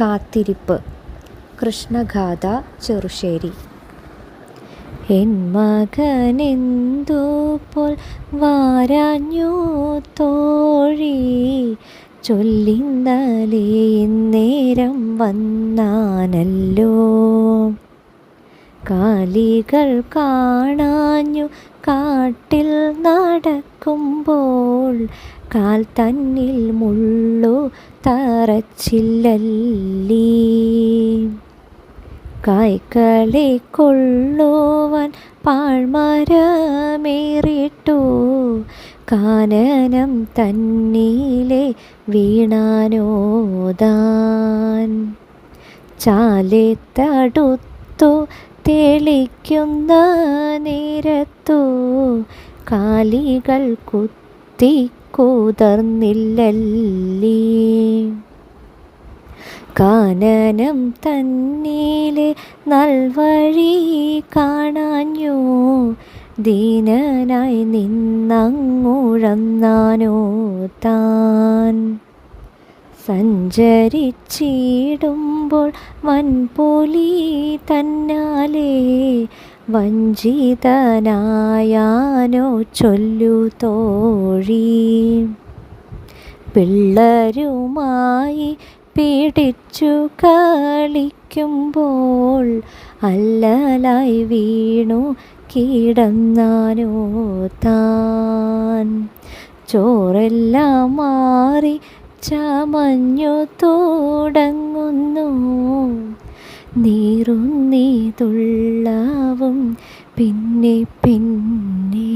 കാത്തിരിപ്പ്. കൃഷ്ണഗാഥ ചെറുശ്ശേരി. എൻ മകനെന്തു പോൽ വാരാഞ്ഞു തോഴി ചൊല്ലിന്നലേ നേരം വന്നാനല്ലോ. കാലികൾ കാണാഞ്ഞു കാട്ടിൽ നടക്കുമ്പോൾ കാൽ തന്നിൽ മുള്ളു തറച്ചില്ലല്ലീ. കായ്ക്കളെ കൊള്ളുവാൻ പാഴ്മരമേറിട്ടു. കാനനം തന്നിലെ വീണാനോദാൻ. ചാലെ തടുത്തു തെളിക്കുന്ന നേരത്തു കാലികൾ കുത്തി കൂതർന്നില്ലല്ലേ. കാനനം തന്നിലെ നൽവഴി കാണാഞ്ഞോ? ദീനനായി നിന്നങ്ങുഴന്നാനോ താൻ? സഞ്ചരിച്ചിടുമ്പോൾ വൻപൊലി തന്നാലേ വഞ്ചിതനായാനോ ചൊല്ലു തോഴി. പിള്ളരുമായി പിടിച്ചു കളിക്കുമ്പോൾ അല്ലലായി വീണു കിടന്നാനോ താൻ. ചോറെല്ലാം മാറി ചമഞ്ഞു തുടങ്ങുന്നു നീറുന്നീതുള്ളവും പിന്നെ പിന്നെ